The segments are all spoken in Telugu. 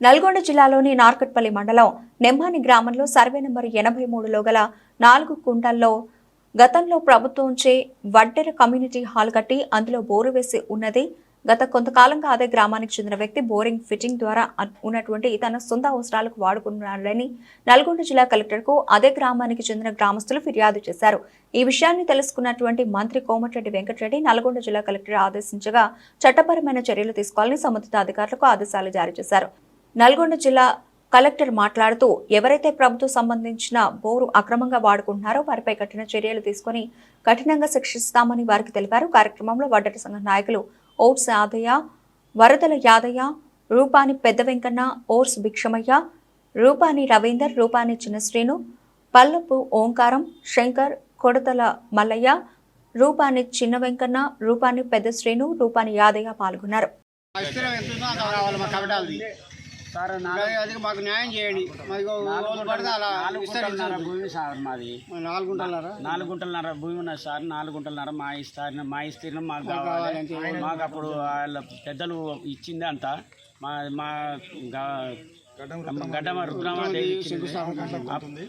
నల్గొండ జిల్లాలోని నార్కట్పల్లి మండలం నెమ్మాని గ్రామంలో సర్వే నెంబర్ ఎనభై మూడులో గల నాలుగు కుంటల్లో గతంలో ప్రభుత్వంచే వడ్డెర కమ్యూనిటీ హాల్ కట్టి అందులో బోరు వేసి ఉన్నది. గత కొంతకాలంగా అదే గ్రామానికి చెందిన వ్యక్తి బోరింగ్ ఫిట్టింగ్ ద్వారా ఉన్నటువంటి తన సొంత అవసరాలకు వాడుకున్నాడని నల్గొండ జిల్లా కలెక్టర్కు అదే గ్రామానికి చెందిన గ్రామస్తులు ఫిర్యాదు చేశారు. ఈ విషయాన్ని తెలుసుకున్నటువంటి మంత్రి కోమటిరెడ్డి వెంకటరెడ్డి నల్గొండ జిల్లా కలెక్టర్ ఆదేశించగా చట్టపరమైన చర్యలు తీసుకోవాలని సంబంధిత అధికారులకు ఆదేశాలు జారీ చేశారు. నల్గొండ జిల్లా కలెక్టర్ మాట్లాడుతూ ఎవరైతే ప్రభుత్వం సంబంధించిన బోరు అక్రమంగా వాడుకుంటున్నారో వారిపై కఠిన చర్యలు తీసుకొని కఠినంగా శిక్షిస్తామని వారికి తెలిపారు. కార్యక్రమంలో వడ్డట సంఘ నాయకులు ఓట్స్ యాదయ్య వరదల యాదయ్య రూపాని పెద్ద వెంకన్న ఓర్స్ భిక్షమయ్య రూపాని రవీందర్ రూపాని చిన్నశ్రీను పల్లపు ఓంకారం శంకర్ కొడతల మల్లయ్య రూపాని చిన్న వెంకన్న రూపాని పెద్ద శ్రీను రూపాని యాదయ్య పాల్గొన్నారు. అంత సార్ అది- అది మాకు న్యాయం చేయండి. భూమి సార్ మాది. నాలుగు గుంటలరా నాలుగు గుంటలన్నర భూమి ఉన్నది సార్. నాలుగు గుంటలన్నర మా ఇస్తారు మా ఇస్తీర్ణం మాకు కావాలి. మాకు అప్పుడు వాళ్ళ పెద్దలు ఇచ్చింది అంట మా మా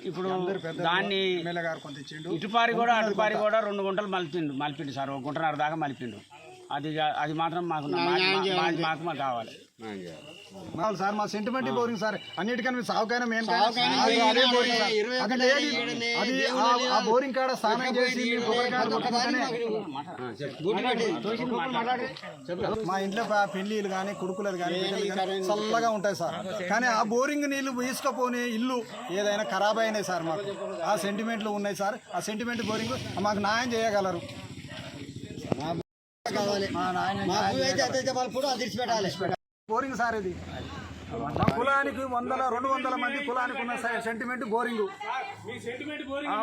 ఇప్పుడు దాన్ని ఇటుపారి కూడా అటుపారి కూడా రెండు గుంటలు మలిపిండు మలిపిండు సార్. ఒక గుంటన్నర దాకా మలిపిండు. అది అది మాత్రం మాకు మాకు మాకు కావాలి. సార్ మా సెంటిమెంట్ బోరింగ్ సార్. అన్నిటికన్నా సాగుకైనా మేము అది బోరింగ్ సార్. అక్కడ అది ఆ- బోరింగ్ కాడ స్నానం చేసి మా ఇంట్లో ప- పెళ్ళిళ్ళు కానీ కొడుకులది కానీ చల్లగా ఉంటాయి సార్. కానీ ఆ బోరింగ్ నీళ్ళు తీసుకుపోని ఇల్లు ఏదైనా ఖరాబ్ అయినాయి సార్ మాకు. ఆ సెంటిమెంట్లు ఉన్నాయి సార్. ఆ సెంటిమెంట్ బోరింగ్ మాకు న్యాయం చేయగలరు. మా నాయన మా భూమి అయితే అది తెచ్చిపెట్టాలి బోరింగ్ సార్ ఇది. మా కులానికి వందల రెండు వందల మంది కులానికి ఉన్న సెంటిమెంట్ బోరింగ్.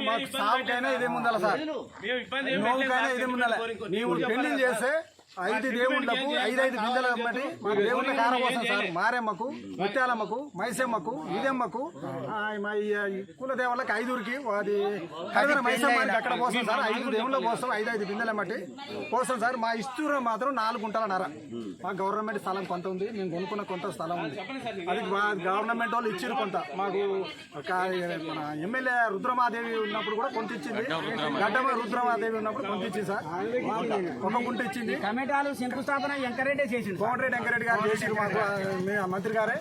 మాకు సాగుకైనా ఇదే ముందల సార్. నోవుకైనా ఇదే ముందల. నీవు పెళ్ళి చేస్తే ఐదు దేవుళ్ళకు ఐదైదు బిందెల బట్టి మా దేవుళ్ళ కారం కోసం సార్. మారెమ్మకు ముత్యాలమ్మకు మైసమ్మకు ఇదమ్మకు. మా కుల దేవుళ్ళకి ఐదుగురికి అది కడదన మైసమ్మకి అక్కడ కోసం సార్. ఐదు దేవుళ్ళ కోసం ఐదైదు బిందెల బట్టి కోసం సార్. మా ఇస్తూరు మాత్రం నాలుగు గుంటల నర. మా గవర్నమెంట్ స్థలం కొంత ఉంది. మేము కొనుక్కున్న కొంత స్థలం ఉంది. అది మా గవర్నమెంట్ వాళ్ళు ఇచ్చారు కొంత. మాకు మన ఎమ్మెల్యే రుద్రమాదేవి ఉన్నప్పుడు కూడా కొంత ఇచ్చింది. గడ్డమ రుద్రమాదేవి ఉన్నప్పుడు కొంత ఇచ్చింది సార్. ఒక గుంట ఇచ్చింది. టమాటాలు శంకుస్థాపన ఎంకరేటే చేసింది కోమటిరెడ్డి వెంకరెడ్డి గారు మాకు మీ మంత్రి గారే.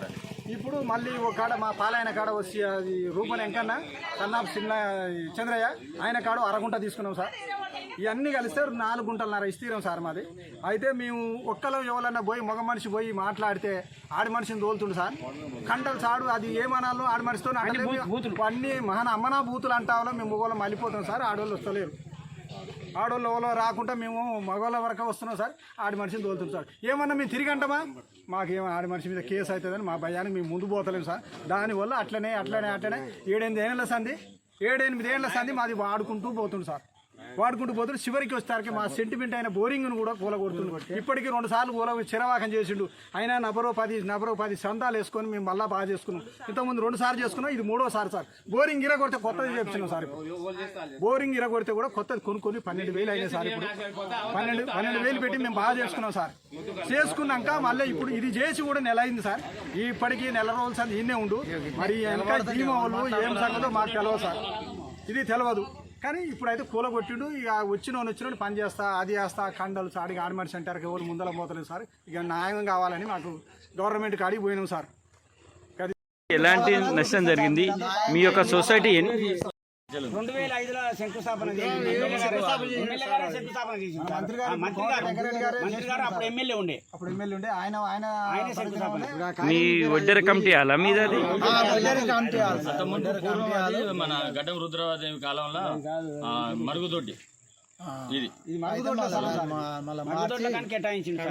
ఇప్పుడు మళ్ళీ ఒక కాడ మా పాలయన కాడ వచ్చి అది రూపని వెంకన్న కన్నాపు చిన్న చంద్రయ్య ఆయన కాడ అరగుంట తీసుకున్నాం సార్. ఇవన్నీ కలిస్తే నాలుగు గుంటలన్నర ఇస్తీరం సార్ మాది. అయితే మేము ఒక్కలో ఎవరన్నా పోయి మగ మనిషి పోయి మాట్లాడితే ఆడి మనిషిని తోలుతుండు సార్. కంటలు సాడు అది ఏమనాలో ఆడి మనిషితో అన్ని మహాన అమ్మనా బూతులు అంటాలో మేము మొగోళ్ళం మళ్ళీపోతాం సార్ ఆడవాళ్ళు వస్తలేరు. ఆడోళ్ళు ఎవరో రాకుండా మేము మగవాళ్ళ వరకు వస్తున్నాం సార్. ఆడి మనిషిని తోలుతాం సార్. ఏమన్నా మేము తిరిగి అంటామా? మాకేమో ఆడి మనిషి మీద కేసు అవుతుందని మా భయానికి మేము ముందు పోతలేము సార్. దానివల్ల అట్లనే అట్లనే అట్లనే ఏడెనిమిది ఏళ్ళ సంది ఏడెనిమిది ఏళ్ళ సంది మాది వాడుకుంటూ పోతుంది సార్. వాడుకుంటూ పోతుంటే చివరికి వచ్చేసరికి మా సెంటిమెంట్ అయిన బోరింగ్ను కూడా కూలగొడుతుంది. ఇప్పటికీ రెండు సార్లు కూల చిరవాకం చేసిండు. అయినా నబరో పది నబరో పది సందాలు వేసుకొని మేము మళ్ళీ బాగా చేసుకున్నాం. ఇంతకుముందు రెండు సార్లు చేసుకున్నాం ఇది మూడోసారి సార్ బోరింగ్ ఇరగొడితే కొత్తది చెప్తున్నాం సార్ బోరింగ్ ఇరగొడితే కూడా కొత్తది కొనుక్కొని పన్నెండు వేలు అయినాయి సార్ ఇప్పుడు. పన్నెండు పన్నెండు వేలు పెట్టి మేము బాగా చేసుకున్నాం సార్. చేసుకున్నాక మళ్ళీ ఇప్పుడు ఇది చేసి కూడా నెల అయింది సార్. ఇప్పటికీ నెల రోజులు సార్ ఈయనే ఉండు. మరి వెనక వాళ్ళు ఏం సంగతో మాకు తెలియదు సార్. ఇది తెలియదు కానీ ఇప్పుడైతే కూల కొట్టిండు ఇక వచ్చిన వచ్చిన పని చేస్తా అది చేస్తా కండలు సాడికి ఆడమని సెంటర్కి ఎవరు ముందర పోతలేదు సార్. ఇక న్యాయం కావాలని మాకు గవర్నమెంట్ కాడికి పోయినాం సార్. ఎలాంటి నష్టం జరిగింది? మీ యొక్క సొసైటీ ఎన్ని రెండు వేల ఐదులో శంకుస్థాపన శంకుస్థాపన చేసింది. మంత్రి గారు మంత్రి గారు అప్పుడు ఎమ్మెల్యే ఉండే. అప్పుడు ఎమ్మెల్యే ఉండే. ఆయన ఆయన ఆయనే శంకుస్థాపన మీ వడ్డెర కమిటీ అలా మీద మన గడ్డం రుద్రవాదేవి కాలంలో ఆ, మరుగుదొడ్డి ఇది. మరుగుదొడ్ల కానీ కేటాయించింది.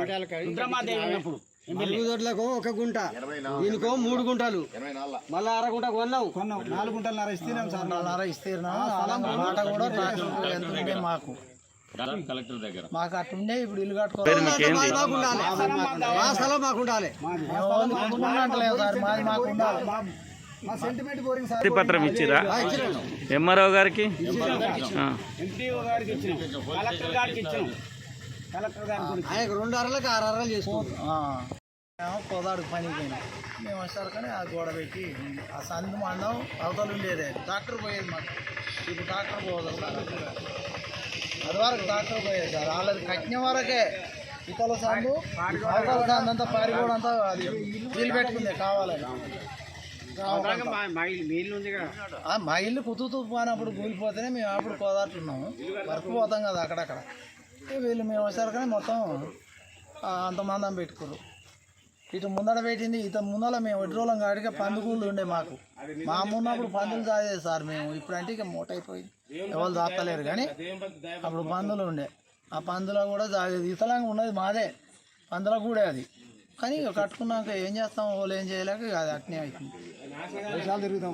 రుద్రమాదేవి ఉన్నప్పుడు. ఎమ్మెల్యే. మరుగుదొడ్లకు ఒక గుంట. దీనికో మూడు గుంటలు. మళ్ళీ అరగుంట కొన్నాం కొన్నాం నాలుగు గుంటలన్నర ఇస్తేనే సార్. నర ఇస్తీర్ణం మాట కూడా రాసి ఎంత ఉండే మాకు? కలెక్టర్ దగ్గర. మాకు అట్టుండే ఇప్పుడు ఇల్లు కట్టుకో పేరు మీకేంది మాకు ఉండాలి. మా స్థలం మాకు ఉండాలి. అంటలేము సార్. మాది. మాకు ఉండాలి. మా సెంటిమెంట్ బోరింగ్ సార్. వినతి పత్రం ఇచ్చిరా ఎంఆర్ఓ గారికి? గారికి ఇచ్చినాం. కలెక్టర్ ఆయనకు రెండు అరలకు ఆరు అరలు చేసుకోండి ఆ. కోదాడు పనికి పోయినాం. మేము వచ్చేసరికి ఆ గోడ పెట్టి ఆ సందు మందం అవతల ఉండేదే. డాక్టర్ పోయేది మాకు. ఇప్పుడు డాక్టర్ పోదు సార్ అది వరకు డాక్టర్ పోయేది సార్. వాళ్ళది కట్టిన వరకే ఇతల సందు అవతల సందు అంతా పారిపోవడం అంతా అది వీలు పెట్టుకుంది కావాలని. ఆ, మా ఇల్లు కుతుతూ పోయినప్పుడు కూలిపోతేనే మేము అప్పుడు కోదాటున్నాము వర్క్ పోతాం కదా అక్కడక్కడ. వీళ్ళు మేము వచ్చేసరికనే మొత్తం ఆ, అంతమందం పెట్టుకోరు ఇటు ముందర పెట్టింది ఇత ముందర మేము వడ్రోలం కాడిక పందుకూళ్ళు ఉండే మాకు. మా ఉన్నప్పుడు పందులు తాగేది సార్ మేము. ఇప్పుడంటే ఇక మూట అయిపోయింది. ఎవరు దాస్తలేరు కానీ అప్పుడు పందులు ఉండే. ఆ పందులో కూడా తాగేది ఇతలంగా ఉన్నది మాదే. పందుల కూడా అది. కానీ కట్టుకున్నాక ఏం చేస్తాం? వాళ్ళు ఏం చేయలేక అది అట్నే అవుతుంది తిరుగుతాం.